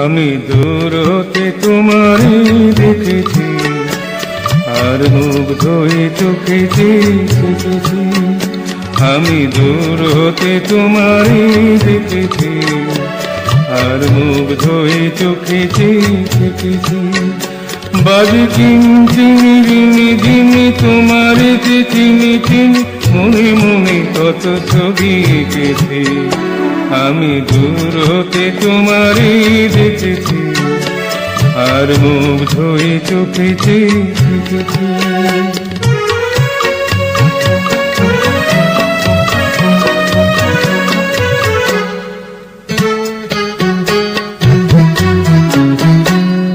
আমি দূর হতে তোমারই দেখেছি, আর মুখ হয়ে চোখেছি দেখেছি। আমি দূর হতে তোমারই দেখেছি, আর মুগ্ধ হয়ে চোখেছি দেখেছি। বাজে চিনি রিনি ঝিনি তোমার চিনি চিনি, মনে মনে কত ছবি এঁকেছি। আমি দূর হতে তোমারই দেখেছি, আর মুখ ধুয়ে চোখেছি দেখেছি।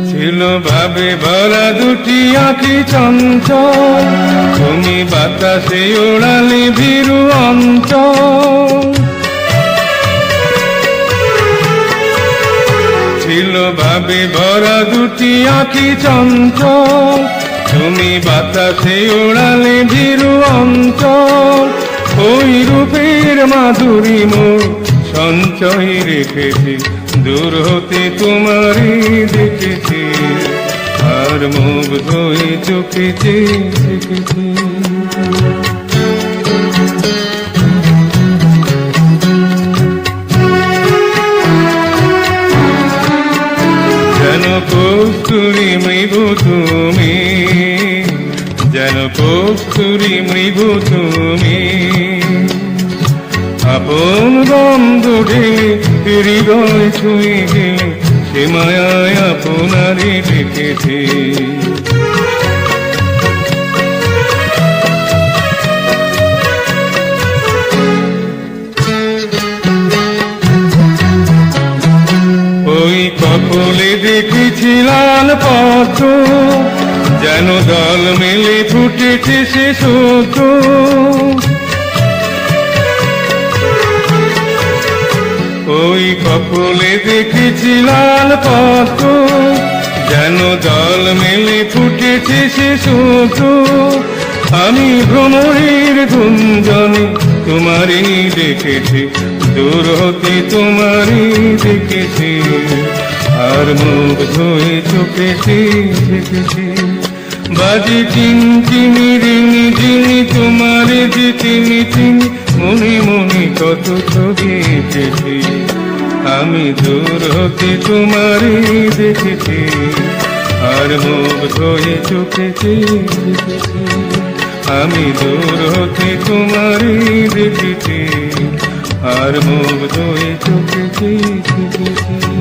ছিল ভাবে ভরা দুটি আঁখি চঞ্চল, তুমি বাতাসে ওড়ালে ভীরু অঞ্চল ছিল ভাবে ভরা দুটি আঁখি চঞ্চল। তুমি বাতাসে ওড়ালে ভিরু অঞ্চল। ওই রূপের মাধুরী মোর সঞ্চয় রেখেছি। দূর হতে তোমারই দেখেছি। আর মুখ ধুয়ে চোখেছি দেখেছি। মৃগু তুমি, যেন কস্তুরি মৃগু তুমি। আপন বন্ধু ঢেলে হৃদয় ছুঁয়ে সে মায়ায় আপনারে ডেকেছি। ওই কপলে দেখেছি লাল পদ্ম যেন দল মেলে ফুটেছে সে সত্য ওই কপলে দেখেছি লাল পদ্ম যেন দল মেলে ফুটেছে সে সত্য আমি ভ্রমণের গুঞ্জনে তোমারই দেখেছি, দূর হতে তোমারই দেখেছি। আর মুখ ধুয়ে চোখেছি দেখেছি বাজে চিন চিনি রিনি যিনি তোমার যে চিনি চিনি মনে মনে কত ছবি এঁকেছি। আমি দূর হতে তোমারই দেখেছি। আর মুখ ধুয়ে দেখেছি আমি দূর হতে তোমারই দেখেছি। আর মুখ ধুয়ে চোখেছি দেখেছি